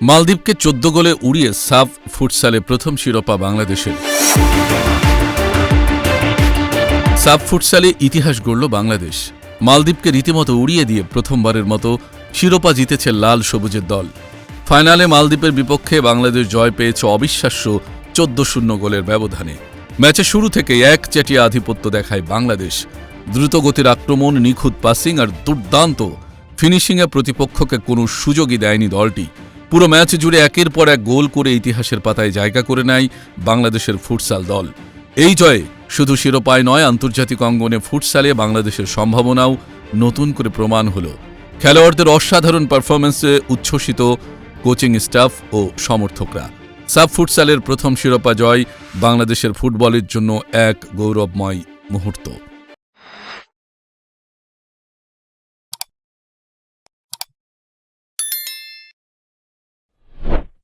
মালদ্বীপকে চোদ্দ গোলে উড়িয়ে সাফ ফুটসালে প্রথম শিরোপা বাংলাদেশের। সাব ফুটসালে ইতিহাস গড়ল বাংলাদেশ। মালদ্বীপকে রীতিমতো উড়িয়ে দিয়ে প্রথমবারের মতো শিরোপা জিতেছে লাল সবুজের দল। ফাইনালে মালদ্বীপের বিপক্ষে বাংলাদেশ জয় পেয়েছে অবিশ্বাস্য চোদ্দ শূন্য গোলের ব্যবধানে। ম্যাচে শুরু থেকে এক চেটিয়া আধিপত্য দেখায় বাংলাদেশ। দ্রুতগতির আক্রমণ, নিখুঁত পাসিং আর দুর্দান্ত ফিনিশিংয়ে প্রতিপক্ষকে কোনো সুযোগই দেয়নি দলটি। পুরো ম্যাচ জুড়ে একের পর এক গোল করে ইতিহাসের পাতায় জায়গা করে নেয় বাংলাদেশের ফুটসাল দল। এই জয়ে শুধু শিরোপায় নয়, আন্তর্জাতিক অঙ্গনে ফুটসালে বাংলাদেশের সম্ভাবনাও নতুন করে প্রমাণ হল। খেলোয়াড়দের অসাধারণ পারফরমেন্সে উচ্ছ্বসিত কোচিং স্টাফ ও সমর্থকরা। সাব ফুটসালের প্রথম শিরোপা জয় বাংলাদেশের ফুটবলের জন্য এক গৌরবময় মুহূর্ত।